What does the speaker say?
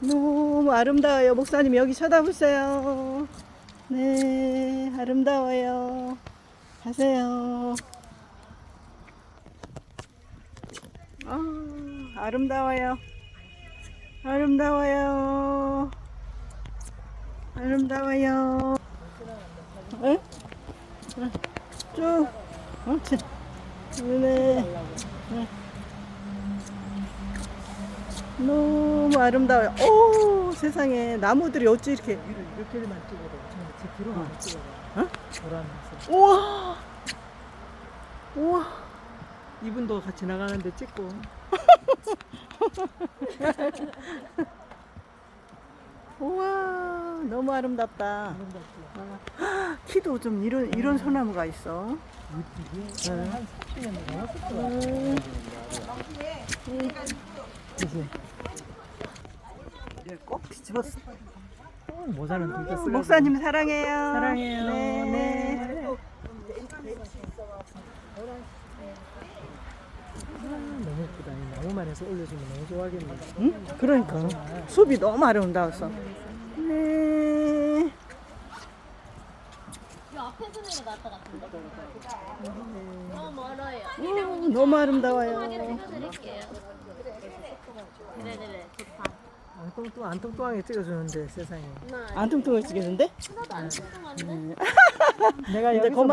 너무 아름다워요. 목사님 여기 쳐다보세요. 네, 아름다워요. 가세요. 아, 아름다워요. 아름다워요. 아름다워요. 에? 에, 쭉. 옳지. 네. 너무 아름다워요. 오, 세상에. 나무들이 어찌 이렇게. 위를 이렇게만 찍어도 저는 제 뒤로 만 찍어도 어? 보라면서 우와. 우와. 이분도 같이 나가는데 찍고 우와. 너무 아름답다. 아름답고 키도 좀 이런, 이런 소나무가 있어. 이쁘게 네. 한 30년 넘었을? 이걸 꼭 뒤집었어. 어, 모자는 둘다 쓰고 목사님 사랑해요. 사랑해요 네. 네. 아, 너무 예쁘다 이 나무만 해서 올려주면 너무 좋아하겠네 응? 그러니까. 숲이 너무 아름다웠어. 네. 이 앞에서 내가 낫다 같은데. 너무 멀어요. 우, 너무 아름다워요. 네네네 좋다. 안 뚱뚱 안 뚱뚱하게 찍어주는데 세상에 안 뚱뚱해지겠는데? 하나도 안 뚱뚱한데? 내가 이제 여기서 그만.